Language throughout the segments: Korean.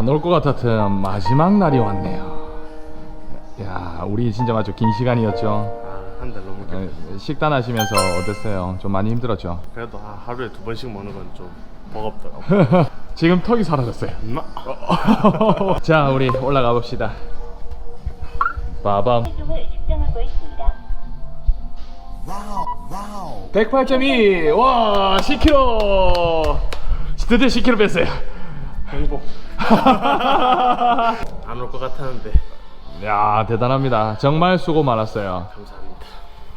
안 올 것 같았던 마지막 날이 왔네요. 야, 우리 진짜 아주 긴 시간이었죠. 아, 한 달 넘게. 어, 식단 하시면서 어땠어요? 좀 많이 힘들었죠? 그래도 하- 하루에 두 번씩 먹는 건 좀 버겁더라고. 지금 턱이 사라졌어요. 엄마. 자, 우리 올라가 봅시다. 빠밤. 활동을 측정하고 있습니다. 108.2. 와, 10kg. 드디어 10kg 뺐어요. 행복. 안 올 것 같았는데 야, 대단합니다. 정말 수고 많았어요. 감사합니다.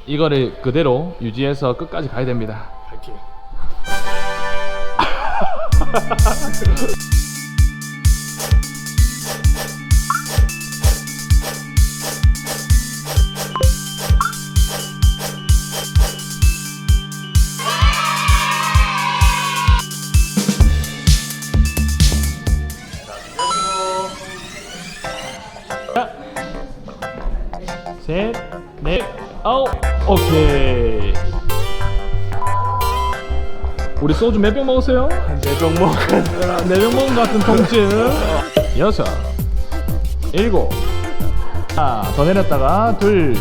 이거를 그대로 유지해서 끝까지 가야 됩니다. 파이팅. 셋, 넷, 아홉, 오케이. 우리 소주 몇 병 먹었어요? 네병 먹은. 네병 먹은 것 같은 통증. 여섯, 일곱. 하나 더 내렸다가 둘,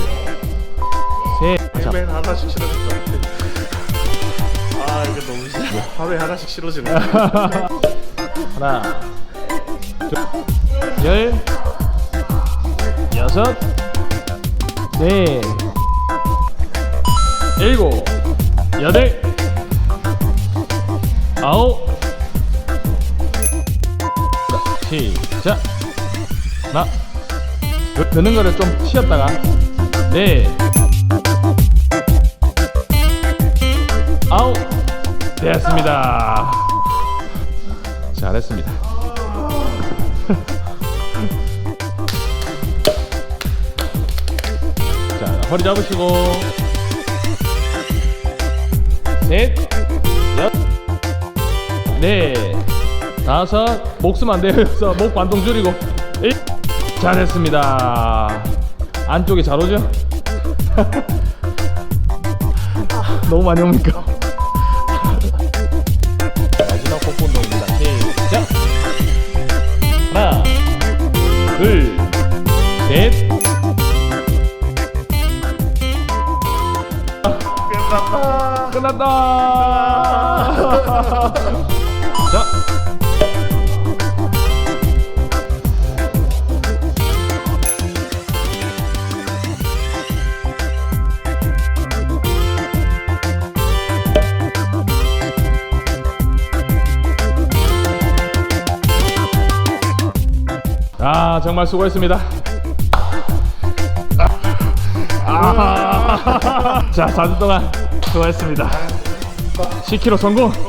셋. 자, 매일 하나씩 싫어질 것 같아. 아 이거 너무 싫어. 하루에 하나씩 싫어지네. 하나, 둘, 열, 여섯, 네, 일곱, 여덟, 아홉. 자, 시작. 하나, 둘, 드는 거를 좀 쉬었다가 네, 아홉, 됐습니다. 잘했습니다. 자, 허리 잡으시고 셋, 여, 네, 다섯, 목숨 안 돼요. 여섯, 목 반동 줄이고 일, 잘했습니다. 안쪽에 잘 오죠? 너무 많이 옵니까? 마지막 복부 운동입니다. 시작. 하나, 둘, 끝났다. 끝났다. 자. 아 정말 수고했습니다. 아, 자 4주 동안 수고했습니다. 10kg 성공.